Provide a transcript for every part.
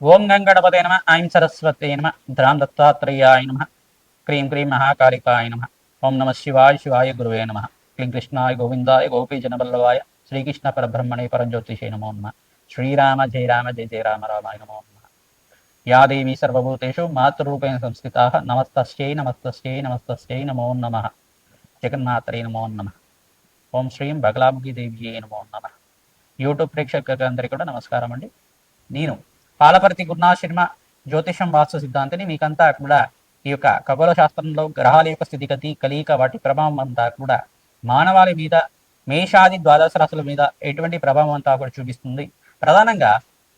ఓం గంగణపతే నమ ఐం సరస్వతే నమ ధ్రాం దత్తాత్రేయాయ నమ క్రీం క్రీం మహాకాళికాయ నమ ఓం నమ శివాయ శివాయ గురువే నమ క్లీం కృష్ణాయ గోవిందాయ గోపీజనవల్లభాయ శ్రీకృష్ణ పరబ్రహ్మణే పరంజ్యోతిషే నమో నమ శ్రీరామ జయ రామ జయ జయ రామ రామాయ నమో నమ. యా దేవీ సర్వభూతేషు మాతృరూపేణ సంస్థితా నమస్తస్యై నమస్తస్యై నమస్తస్యై నమో నమ. జగన్మాత్రే నమో నమ. ఓం శ్రీం బగలాముఖి దేవి నమో నమ. యూట్యూబ్ ప్రేక్షకులందరికీ కూడా నమస్కారం అండి నేను పాలపర్తి గురునాశర్మ జ్యోతిషం వాస్తు సిద్ధాంతిని మీకంతా కూడా ఈ యొక్క ఖగోళ శాస్త్రంలో గ్రహాల యొక్క స్థితిగతి కలియిక వాటి ప్రభావం అంతా కూడా మానవాళి మీద మేషాది ద్వాదశ రాశుల మీద ఎటువంటి ప్రభావం అంతా కూడా చూపిస్తుంది. ప్రధానంగా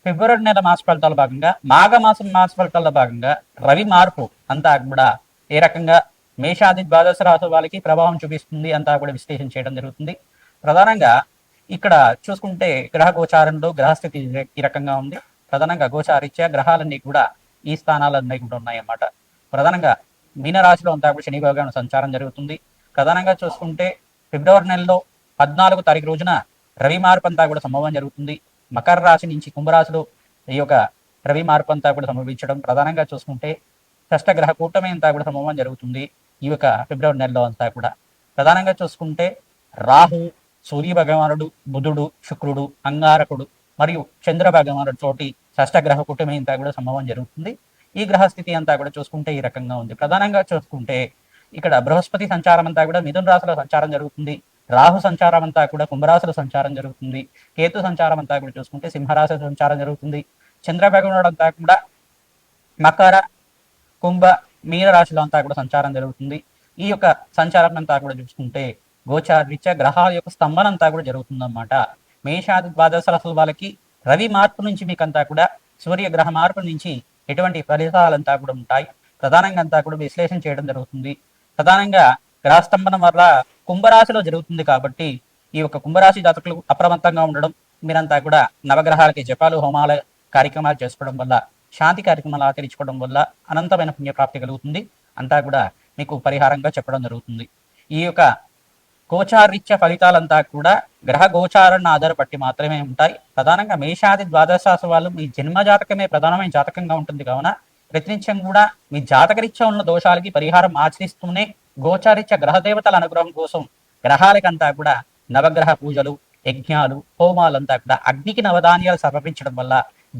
ఫిబ్రవరి నెల మాస ఫలితాల భాగంగా మాఘమాసం మాస ఫలితాల భాగంగా రవి మార్పు అంతా కూడా ఏ రకంగా మేషాది ద్వాదశ రాశుల వాళ్ళకి ప్రభావం చూపిస్తుంది అంతా కూడా విశ్లేషణ చేయడం జరుగుతుంది. ప్రధానంగా ఇక్కడ చూసుకుంటే గ్రహ గోచారంలో గ్రహస్థితి ఈ రకంగా ఉంది. ప్రధానంగా గోచారిత్యా గ్రహాలన్నీ కూడా ఈ స్థానాలన్నీ కూడా ఉన్నాయన్నమాట. ప్రధానంగా మీనరాశిలో అంతా కూడా శని భగవాన్ సంచారం జరుగుతుంది. ప్రధానంగా చూసుకుంటే ఫిబ్రవరి నెలలో పద్నాలుగు తారీఖు రోజున రవి మార్పు అంతా కూడా సంభవం జరుగుతుంది. మకర రాశి నుంచి కుంభరాశిలో ఈ యొక్క రవి మార్పు అంతా కూడా సంభవించడం ప్రధానంగా చూసుకుంటే షష్టగ్రహ కూటమి అంతా కూడా సంభవం జరుగుతుంది ఈ యొక్క ఫిబ్రవరి నెలలో అంతా కూడా. ప్రధానంగా చూసుకుంటే రాహు సూర్య భగవానుడు బుధుడు శుక్రుడు అంగారకుడు మరియు చంద్ర భగవానుడు తోటి షష్టగ్రహ కూటమి ఇంత కూడా సంభవం జరుగుతుంది. ఈ గ్రహ స్థితి అంతా కూడా చూసుకుంటే ఈ రకంగా ఉంది. ప్రధానంగా చూసుకుంటే ఇక్కడ బృహస్పతి సంచారం అంతా కూడా మిథున రాశిలో సంచారం జరుగుతుంది. రాహు సంచారం అంతా కూడా కుంభరాశిలో సంచారం జరుగుతుంది. కేతు సంచారం అంతా కూడా చూసుకుంటే సింహరాశి సంచారం జరుగుతుంది. చంద్ర అంతా కూడా మకర కుంభ మీన రాశిలో అంతా కూడా సంచారం జరుగుతుంది. ఈ యొక్క సంచారం అంతా కూడా చూసుకుంటే గోచారీత్యా గ్రహాల యొక్క స్తంభన అంతా కూడా జరుగుతుందన్నమాట. మేషాది ద్వాదశ రాశుల వాళ్ళకి రవి మార్పు నుంచి మీకంతా కూడా సూర్యగ్రహ మార్పు నుంచి ఎటువంటి ఫలితాలంతా కూడా ఉంటాయి. ప్రధానంగా అంతా కూడా విశ్లేషణ చేయడం జరుగుతుంది. ప్రధానంగా గ్రహస్తంభనం వల్ల కుంభరాశిలో జరుగుతుంది కాబట్టి ఈ యొక్క కుంభరాశి జాతకులు అప్రమత్తంగా ఉండడం మీరంతా కూడా నవగ్రహాలకి జపాలు హోమాల కార్యక్రమాలు చేసుకోవడం వల్ల శాంతి కార్యక్రమాలు ఆచరించుకోవడం వల్ల అనంతమైన పుణ్యప్రాప్తి కలుగుతుంది. అంతా కూడా మీకు పరిహారంగా చెప్పడం జరుగుతుంది. ఈ యొక్క గోచారీత్య ఫలితాలంతా కూడా గ్రహ గోచారాన్ని ఆధారపట్టి మాత్రమే ఉంటాయి. ప్రధానంగా మేషాది ద్వాదశ వాళ్ళు మీ జన్మ జాతకమే ప్రధానమైన జాతకంగా ఉంటుంది. కావున ప్రతినిత్యం కూడా మీ జాతకరీత్యా ఉన్న దోషాలకి పరిహారం ఆచరిస్తూనే గోచారీత్య గ్రహ దేవతల అనుగ్రహం కోసం గ్రహాలకంతా కూడా నవగ్రహ పూజలు యజ్ఞాలు హోమాలంతా కూడా అగ్నికి నవధాన్యాలు సమర్పించడం వల్ల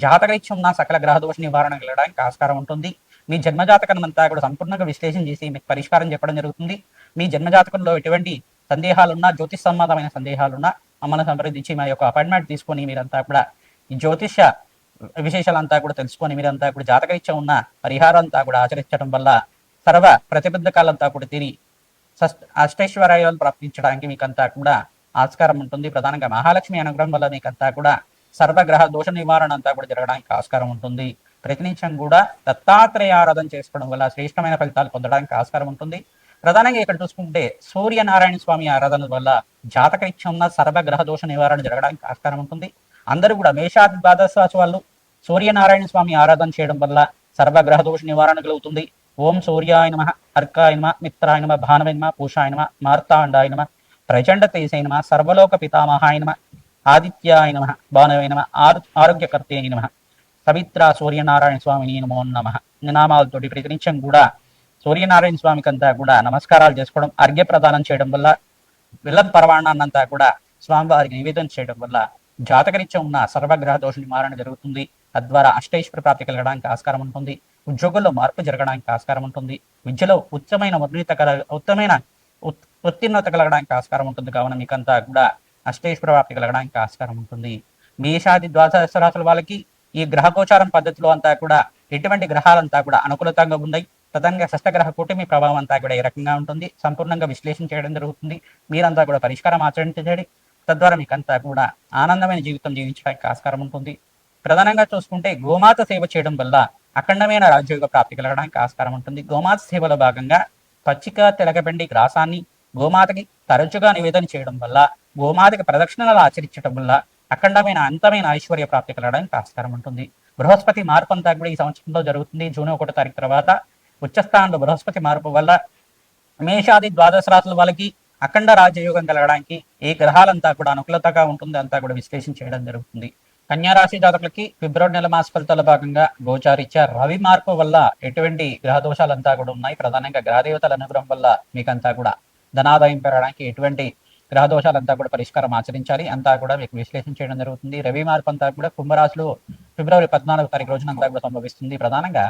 జాతకరీత్యం ఉన్న సకల గ్రహ దోష నివారణ కలగడానికి ఆస్కారం ఉంటుంది. మీ జన్మజాతకం అంతా కూడా సంపూర్ణంగా విశ్లేషణ చేసి మీకు పరిష్కారం చెప్పడం జరుగుతుంది. మీ జన్మజాతకంలో ఎటువంటి సందేహాలున్నా జ్యోతిష్ సంబంధమైన సందేహాలున్నా మమ్మల్ని సంప్రదించి మా యొక్క అపాయింట్మెంట్ తీసుకొని మీరంతా కూడా ఈ జ్యోతిష విశేషాలంతా కూడా తెలుసుకొని మీరంతా కూడా జాతకరీత్యా ఉన్న పరిహారం అంతా కూడా ఆచరించడం వల్ల సర్వ ప్రతిబద్ధకాలంతా కూడా తిరిగి అష్టైశ్వర్యాలు ప్రాప్తించడానికి మీకంతా కూడా ఆస్కారం ఉంటుంది. ప్రధానంగా మహాలక్ష్మి అనుగ్రహం వల్ల మీకంతా కూడా సర్వగ్రహ దోష నివారణ అంతా కూడా జరగడానికి ఆస్కారం ఉంటుంది. ప్రతినిత్యం కూడా దత్తాత్రేయ ఆరాధన చేసుకోవడం వల్ల శ్రేష్టమైన ఫలితాలు పొందడానికి ఆస్కారం ఉంటుంది. ప్రధానంగా ఇక్కడ చూసుకుంటే సూర్యనారాయణ స్వామి ఆరాధన వల్ల జాతకరీత్యం ఉన్న సర్వగ్రహ దోష నివారణ జరగడానికి ఆస్కారం ఉంటుంది. అందరూ కూడా మేషాది ద్వాదశ వాళ్ళు సూర్యనారాయణ స్వామి ఆరాధన చేయడం వల్ల సర్వగ్రహ దోష నివారణ కలుగుతుంది. ఓం సూర్యాయ నమ అర్కాయ నమ మిత్రాయ నమ భానవే నమ పూషాయ నమ మార్తాండాయ నమ ప్రచండ తేజాయ నమ సర్వలోక పితామహాయ నమ ఆదిత్యాయ నమ భానవే నమ ఆరు ఆరోగ్యకర్తే నమ పవిత్ర సూర్యనారాయణ స్వామిని నమో నమ నామాలతోటి ప్రతినిత్యం కూడా సూర్యనారాయణ స్వామికి అంతా కూడా నమస్కారాలు చేసుకోవడం అర్ఘ్య ప్రదానం చేయడం వల్ల విల్లం పరమాణాన్నంతా కూడా స్వామివారికి నివేదన చేయడం వల్ల జాతకరీత్యా ఉన్న సర్వగ్రహ దోష నివారణ జరుగుతుంది. తద్వారా అష్టైశ్వర ప్రాప్తి కలగడానికి ఆస్కారం ఉంటుంది. ఉద్యోగంలో మార్పు జరగడానికి ఆస్కారం ఉంటుంది. విద్యలో ఉత్తమైన ఉన్నత కల ఉత్తమైన ఉత్- ఉత్తీర్ణత కలగడానికి ఆస్కారం ఉంటుంది. కావున మీకంతా కూడా అష్టేశ్వర ప్రాప్తి కలగడానికి ఆస్కారం ఉంటుంది. మేషాది ద్వాదశ రాశుల వాళ్ళకి ఈ గ్రహ గోచారం పద్ధతిలో అంతా కూడా ఎటువంటి గ్రహాలంతా కూడా అనుకూలతంగా ఉన్నాయి. ప్రధానంగా షష్టగ్రహ కూటమి ప్రభావం అంతా కూడా ఏ రకంగా ఉంటుంది? సంపూర్ణంగా విశ్లేషణ చేయడం జరుగుతుంది. మీరంతా కూడా పరిష్కారం ఆచరించండి. తద్వారా మీకంతా కూడా ఆనందమైన జీవితం జీవించడానికి ఆస్కారం ఉంటుంది. ప్రధానంగా చూసుకుంటే గోమాత సేవ చేయడం వల్ల అఖండమైన రాజ్యోగ ప్రాప్తి కలగడానికి ఆస్కారం ఉంటుంది. గోమాత సేవలో భాగంగా పచ్చిక తెలగబెండి గ్రాసాన్ని గోమాతకి తరచుగా నివేదన చేయడం వల్ల గోమాతకి ప్రదక్షిణలు ఆచరించడం వల్ల అఖండమైన అంతమైన ఐశ్వర్య ప్రాప్తి కలగడానికి ఆస్కారం ఉంటుంది. బృహస్పతి మార్పు అంతా కూడా ఈ సంవత్సరంలో జరుగుతుంది. జూన్ ఒకటో తారీఖు తర్వాత ఉచ్చస్థానంలో బృహస్పతి మార్పు వల్ల మేషాది ద్వాదశ రాశుల వాళ్ళకి అఖండ రాజయోగం కలగడానికి ఏ గ్రహాలంతా కూడా అనుకూలతగా ఉంటుంది అంతా కూడా విశ్లేషణ చేయడం జరుగుతుంది. కన్యారాశి జాతకులకి ఫిబ్రవరి నెల మాస ఫలితాల భాగంగా గోచారిత్య రవి మార్పు వల్ల ఎటువంటి గ్రహ దోషాలంతా కూడా ఉన్నాయి. ప్రధానంగా గ్రహదేవతల అనుగ్రహం వల్ల మీకంతా కూడా ధనాదాయం పెరగడానికి ఎటువంటి గ్రహ దోషాలంతా కూడా పరిష్కారం ఆచరించాలి. అంతా కూడా మీకు విశ్లేషణ చేయడం జరుగుతుంది. రవి మార్పు అంతా కూడా కుంభరాశిలో ఫిబ్రవరి పద్నాలుగు తారీఖు రోజున అంతా కూడా సంభవిస్తుంది. ప్రధానంగా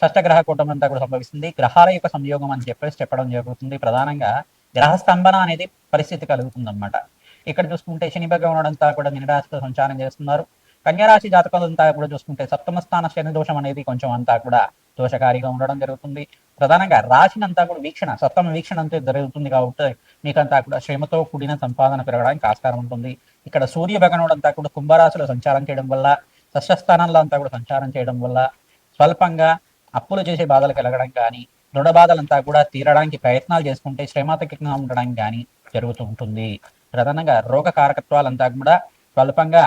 షష్టగ్రహ కూటమి అంతా కూడా సంభవిస్తుంది. గ్రహాల యొక్క సంయోగం అని చెప్పేసి చెప్పడం జరుగుతుంది. ప్రధానంగా గ్రహ స్తంభన అనేది పరిస్థితి కలుగుతుంది అనమాట ఇక్కడ చూసుకుంటే శని భగవానుడు అంతా కూడా నినరాశితో సంచారం చేస్తున్నారు. కన్యారాశి జాతకాలంతా కూడా చూసుకుంటే సప్తమ స్థాన శని దోషం అనేది కొంచెం అంతా కూడా దోషకారిగా ఉండడం జరుగుతుంది. ప్రధానంగా రాశినంతా కూడా వీక్షణ సప్తమ వీక్షణ అంతా జరుగుతుంది కాబట్టి మీకంతా కూడా శ్రమతో కూడిన సంపాదన పెరగడానికి ఆస్కారం ఉంటుంది. ఇక్కడ సూర్య భగవానుడు అంతా కూడా కుంభరాశిలో సంచారం చేయడం వల్ల స్థానంలో అంతా కూడా సంచారం చేయడం వల్ల స్వల్పంగా అప్పులు చేసే బాధలు కలగడం కానీ రుణ బాధలంతా కూడా తీరడానికి ప్రయత్నాలు చేసుకుంటే శ్రమాతకంగా ఉండడం కానీ జరుగుతూ ఉంటుంది. ప్రధానంగా రోగ కారకత్వాలంతా కూడా స్వల్పంగా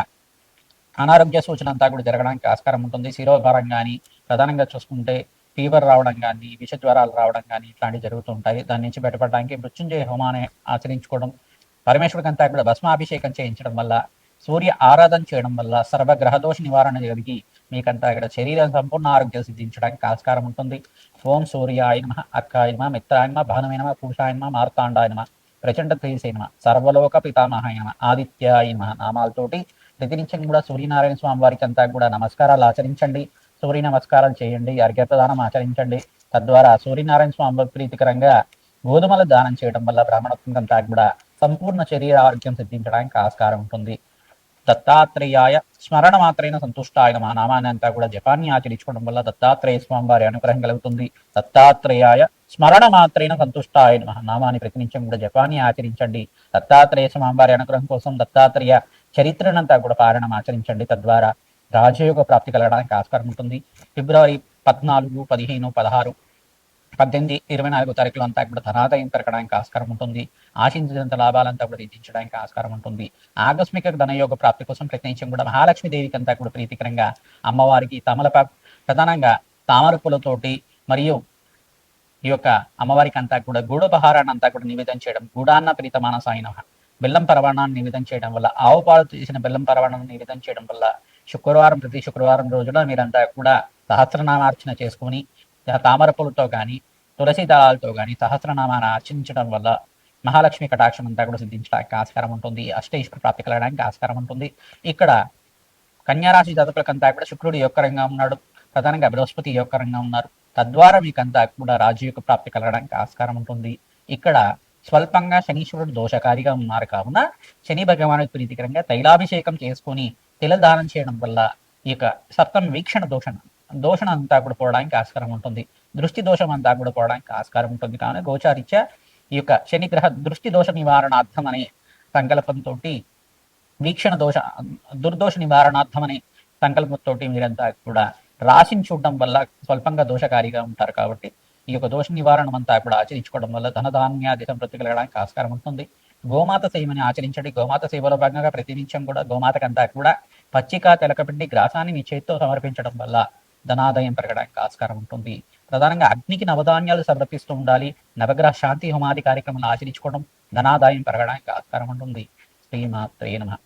అనారోగ్య సూచన అంతా కూడా జరగడానికి ఆస్కారం ఉంటుంది. శిరోభారం కానీ ప్రధానంగా చూసుకుంటే ఫీవర్ రావడం కానీ విష జ్వరాలు రావడం కానీ ఇట్లాంటివి జరుగుతూ ఉంటాయి. దాని నుంచి బయటపడడానికి మృత్యుంజయ హోమాన్ని ఆచరించుకోవడం పరమేశ్వరుడికి అంతా కూడా భస్మాభిషేకం చేయించడం వల్ల సూర్య ఆరాధన చేయడం వల్ల సర్వగ్రహదోష నివారణ జరిగి మీకంతా ఇక్కడ శరీరం సంపూర్ణ ఆరోగ్యం సిద్ధించడానికి ఆస్కారం ఉంటుంది. ఓం సూర్యాయ నమ అక్కాయ నమ మిత్రాయ నమ భానుమైన ప్రచండ తేజసేనమ సర్వలోక పితామహాయనమ నమ ఆదిత్యాయ నామాలతోటి ప్రతినిత్యం కూడా సూర్యనారాయణ స్వామి వారికి అంతా కూడా నమస్కారాలు ఆచరించండి. సూర్య నమస్కారాలు చేయండి. అర్ఘ్యప్రదానం ఆచరించండి. తద్వారా సూర్యనారాయణ స్వామి ప్రీతికరంగా గోధుమల దానం చేయడం వల్ల బ్రాహ్మణత్వం అంతా కూడా సంపూర్ణ శరీర ఆరోగ్యం సిద్ధించడానికి ఆస్కారం ఉంటుంది. దత్తాత్రేయాయ స్మరణ మాత్రైన ఆయన మా నామాన్ని అంతా కూడా జపాన్ని ఆచరించుకోవడం వల్ల దత్తాత్రేయ స్వామి వారి అనుగ్రహం కలుగుతుంది దత్తాత్రేయాయ స్మరణ మాత్రైన సంతుష్టాయ మా నామాన్ని ప్రతినిత్యం కూడా జపాన్ని ఆచరించండి దత్తాత్రేయ స్వామి వారి అనుగ్రహం కోసం దత్తాత్రేయ చరిత్రనంతా కూడా పారణం ఆచరించండి తద్వారా రాజయోగ ప్రాప్తి కలగడానికి ఆస్కారం ఉంటుంది ఫిబ్రవరి పద్నాలుగు పదిహేను పదహారు పద్దెనిమిది ఇరవై నాలుగో తారీఖులో అంతా కూడా ధనాదాయం పెరగడానికి ఆస్కారం ఉంటుంది. ఆశించినంత లాభాలంతా కూడా తీర్చడానికి ఆస్కారం ఉంటుంది. ఆకస్మిక ధనయోగ ప్రాప్తి కోసం ప్రయత్నించడం కూడా మహాలక్ష్మి దేవికి అంతా కూడా ప్రీతికరంగా అమ్మవారికి తమలప ప్రధానంగా తామర పూలతోటి మరియు ఈ యొక్క అమ్మవారికి అంతా కూడా గూఢోపహారాన్ని అంతా కూడా నివేదన చేయడం గూడాన్న ప్రీతమాన మానసాయన బెల్లం పరవాణాన్ని నివేదన చేయడం వల్ల ఆవు పాలు చేసిన బెల్లం పరవాణాన్ని నివేదన చేయడం వల్ల శుక్రవారం ప్రతి శుక్రవారం రోజున మీరంతా కూడా సహస్రనామార్చన చేసుకుని తామర పూలతో కానీ తులసి దళాలతో కానీ సహస్రనామాన్ని అర్చించడం వల్ల మహాలక్ష్మి కటాక్షం అంతా కూడా సిద్ధించడానికి ఆస్కారం ఉంటుంది. అష్టైశ్వర ప్రాప్తి కలగడానికి ఆస్కారం ఉంటుంది. ఇక్కడ కన్యారాశి జాతకులకంతా కూడా శుక్రుడు యొక్క రంగా ఉన్నాడు. ప్రధానంగా బృహస్పతి యొక్క రంగా ఉన్నారు. తద్వారా మీకంతా కూడా రాజయోగ ప్రాప్తి కలగడానికి ఆస్కారం ఉంటుంది. ఇక్కడ స్వల్పంగా శనీశ్వరుడు దోషకారిగా ఉన్నారు. కావున శని భగవానుడికి ప్రీతికరంగా తైలాభిషేకం చేసుకుని తిలదానం చేయడం వల్ల ఈ యొక్క సప్తం వీక్షణ దోషణ దోషణ అంతా కూడా పోవడానికి ఆస్కారం ఉంటుంది. దృష్టి దోషం అంతా కూడా పోవడానికి ఆస్కారం ఉంటుంది. కావున గోచారిత్య ఈ యొక్క శనిగ్రహ దృష్టి దోష నివారణార్థం అనే సంకల్పంతో వీక్షణ దోష దుర్దోష నివారణార్థం అనే సంకల్పంతో మీరంతా కూడా రాశిని చూడడం వల్ల స్వల్పంగా దోషకారిగా ఉంటారు కాబట్టి ఈ యొక్క దోష నివారణ అంతా కూడా ఆచరించుకోవడం వల్ల ధనధాన్యాది సంతృప్తి కలగడానికి ఆస్కారం ఉంటుంది. గోమాత సేవని ఆచరించండి. గోమాత సేవలో భాగంగా ప్రతినిత్యం కూడా గోమాతకంతా కూడా పచ్చిక తెలకపిండి గ్రాసాన్ని మీ చేతితో సమర్పించడం వల్ల ధనాదాయం పెరగడానికి ఆస్కారం ఉంటుంది. ప్రధానంగా అగ్నికి నవధాన్యాలు సమర్పిస్తూ ఉండాలి. నవగ్రహ శాంతి హోమాది కార్యక్రమాలు ఆచరించుకోవడం ధనాదాయం పెరగడానికి ఆస్కారం ఉంటుంది. శ్రీమాత్రే నమ.